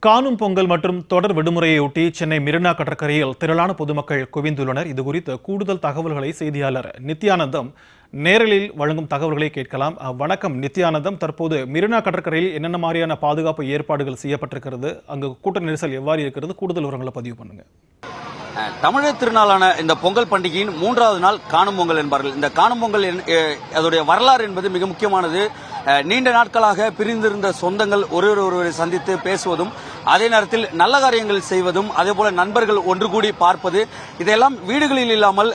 காணும் பொங்கல் மற்றும் தொடர் விடுமுறையொட்டி சென்னை மெரினா கடற்கரையில் திரளான பொதுமக்கள் குவிந்துள்ளனர். இது குறித்த கூடுதல் தகவல்களை செய்தியாளர் நித்யானந்தம் நேரலில் வழங்கும் தகவல்களை கேட்கலாம். வணக்கம் நித்யானந்தம் தற்போது மெரினா கடற்கரையில் என்னென்ன மாதிரியான பாதுகாப்பு ஏற்பாடுகள் செய்யப்பட்டிருக்கிறது? அங்கு கூட்ட நெரிசல் எவ்வாறு இருக்கிறது? கூடுதல் விவரங்களை பதிவு பண்ணுங்க. தமிழர் திருநாளான இந்த பொங்கல் பண்டிகையின் மூன்றாவது நாள் காணும் பொங்கல் என்பார்கள். இந்த காணும் பொங்கல் என்- அதோடைய வரலாறு என்பது மிக முக்கியமானது. நீண்ட நாட்களாக பிரிந்திருந்த சொந்தங்கள் ஒருவர் ஒருவரை சந்தித்து பேசுவதும் அதே நேரத்தில் நல்ல காரியங்கள் செய்வதும் அதே போல நண்பர்கள் ஒன்று கூடி பார்ப்பது இதெல்லாம் வீடுகளில் இல்லாமல்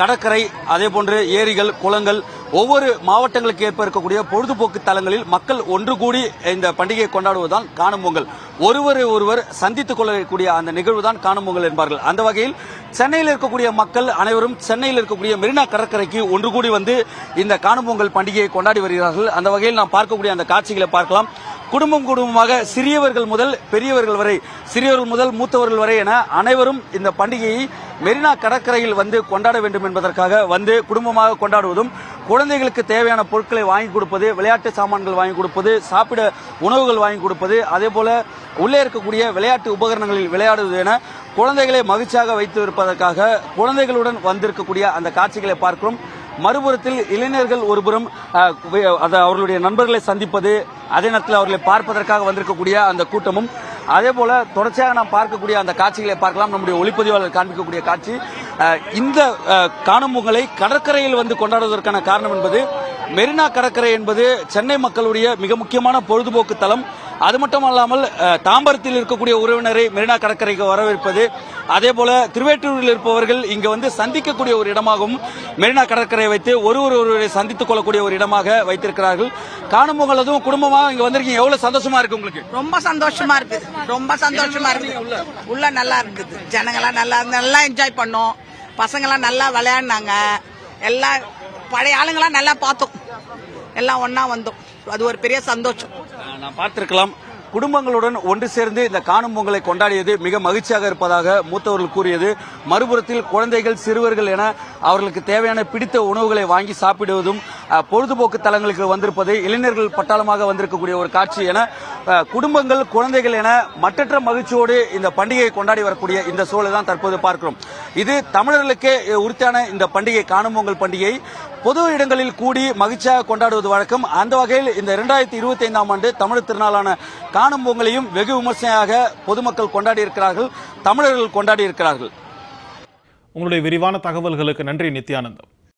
கடற்கரை அதே போன்று ஏரிகள் குளங்கள் ஒவ்வொரு மாவட்டங்களுக்கு ஏற்ப இருக்கக்கூடிய பொழுதுபோக்கு தலங்களில் மக்கள் ஒன்று கூடி இந்த பண்டிகையை கொண்டாடுவதுதான் காணும் பொங்கல். ஒருவர் ஒருவர் சந்தித்துக் கொள்ளக்கூடிய அந்த நிகழ்வு தான் காணும் பொங்கல் என்பார்கள். அந்த வகையில் சென்னையில் இருக்கக்கூடிய மக்கள் அனைவரும் சென்னையில் இருக்கக்கூடிய மெரினா கடற்கரைக்கு ஒன்று கூடி வந்து இந்த காணும் பொங்கல் பண்டிகையை கொண்டாடி வருகிறார்கள். அந்த வகையில் நாம் பார்க்கக்கூடிய அந்த காட்சிகளை பார்க்கலாம். குடும்பம் குடும்பமாக சிறியவர்கள் முதல் பெரியவர்கள் வரை சிறியவர்கள் முதல் மூத்தவர்கள் வரை என அனைவரும் இந்த பண்டிகையை மெரினா கடற்கரையில் வந்து கொண்டாட வேண்டும் என்பதற்காக வந்து குடும்பமாக கொண்டாடுவதும் குழந்தைகளுக்கு தேவையான பொருட்களை வாங்கி கொடுப்பது விளையாட்டு சாமான்கள் வாங்கி கொடுப்பது சாப்பிட உணவுகள் வாங்கி கொடுப்பது அதே போல உள்ளே இருக்கக்கூடிய விளையாட்டு உபகரணங்களில் விளையாடுவது என குழந்தைகளை மகிழ்ச்சியாக வைத்து இருப்பதற்காக குழந்தைகளுடன் வந்திருக்கக்கூடிய அந்த காட்சிகளை பார்க்கிறோம். மறுபுறத்தில் இளைஞர்கள் ஒருபுறம் அவர்களுடைய நண்பர்களை சந்திப்பது அதே நேரத்தில் அவர்களை பார்ப்பதற்காக வந்திருக்கக்கூடிய அந்த கூட்டமும் அதே போல தொடர்ச்சியாக நாம் பார்க்கக்கூடிய அந்த காட்சிகளை பார்க்கலாம். நம்முடைய ஒளிப்பதிவாளர் காண்பிக்கக்கூடிய காட்சி. இந்த காணும் பொங்கலை கடற்கரையில் வந்து கொண்டாடுவதற்கான காரணம் என்பது மெரினா கடற்கரை என்பது சென்னை மக்களுடைய மிக முக்கியமான பொழுதுபோக்கு தலம். அது மட்டும் அல்லாமல் தாம்பரத்தில் இருக்கக்கூடிய உறவினரை மெரினா கடற்கரைக்கு வரவேற்பது. அதே போல திருவேற்றூரில் இருப்பவர்கள் இங்க வந்து சந்திக்கக்கூடிய ஒரு இடமாகவும் மெரினா கடற்கரையை வைத்து ஒருவர் ஒருவரை சந்தித்துக் கொள்ளக்கூடிய ஒரு இடமாக வைத்திருக்கிறார்கள். காணும் பொங்கல் அதுவும் குடும்பமாக இங்க வந்திருக்கீங்க. எவ்வளவு சந்தோஷமா இருக்கு உங்களுக்கு? ரொம்ப சந்தோஷமா இருக்கு. ரொம்ப சந்தோஷமா இருக்கு. உள்ள? நல்லா இருக்குது ஜனங்களாம் நல்லா நல்லா என்ஜாய் பண்ணோம். பசங்களாம் நல்லா விளையாடினாங்க. எல்லாம் பழைய ஆளுங்களாம் நல்லா பார்த்தோம். எல்லாம் ஒன்றா வந்தோம். அது ஒரு பெரிய சந்தோஷம். நான் பார்த்துருக்கலாம். குடும்பங்களுடன் ஒன்று சேர்ந்து இந்த காணும் பொங்கலை கொண்டாடியது மிக மகிழ்ச்சியாக இருப்பதாக மூத்தவர்கள் கூறியது. மறுபுறத்தில் குழந்தைகள் சிறுவர்கள் என அவர்களுக்கு தேவையான பிடித்த உணவுகளை வாங்கி சாப்பிடுவதும் பொழுதுபோக்கு தலங்களுக்கு வந்திருப்பது இளைஞர்கள் பட்டாளமாக வந்திருக்கக்கூடிய ஒரு காட்சி என குடும்பங்கள் குழந்தைகள் என மற்றற்ற மகிழ்ச்சியோடு இந்த பண்டிகையை கொண்டாடி வரக்கூடிய இந்த சூழலை தான் தற்போது பார்க்கிறோம். இது தமிழர்களுக்கே அஹ், உரித்தான இந்த பண்டிகை காணும் பொங்கல் பண்டிகை. பொது இடங்களில் கூடி மகிழ்ச்சியாக கொண்டாடுவது வழக்கம். அந்த வகையில் இந்த இரண்டாயிரத்தி இருபத்தி ஐந்தாம் ஆண்டு தமிழர் திருநாளான காணும் பொங்கலையும் வெகு விமர்சையாக பொதுமக்கள் கொண்டாடி இருக்கிறார்கள் தமிழர்கள் கொண்டாடி இருக்கிறார்கள் உங்களுடைய விரிவான தகவல்களுக்கு நன்றி நித்யானந்தம்.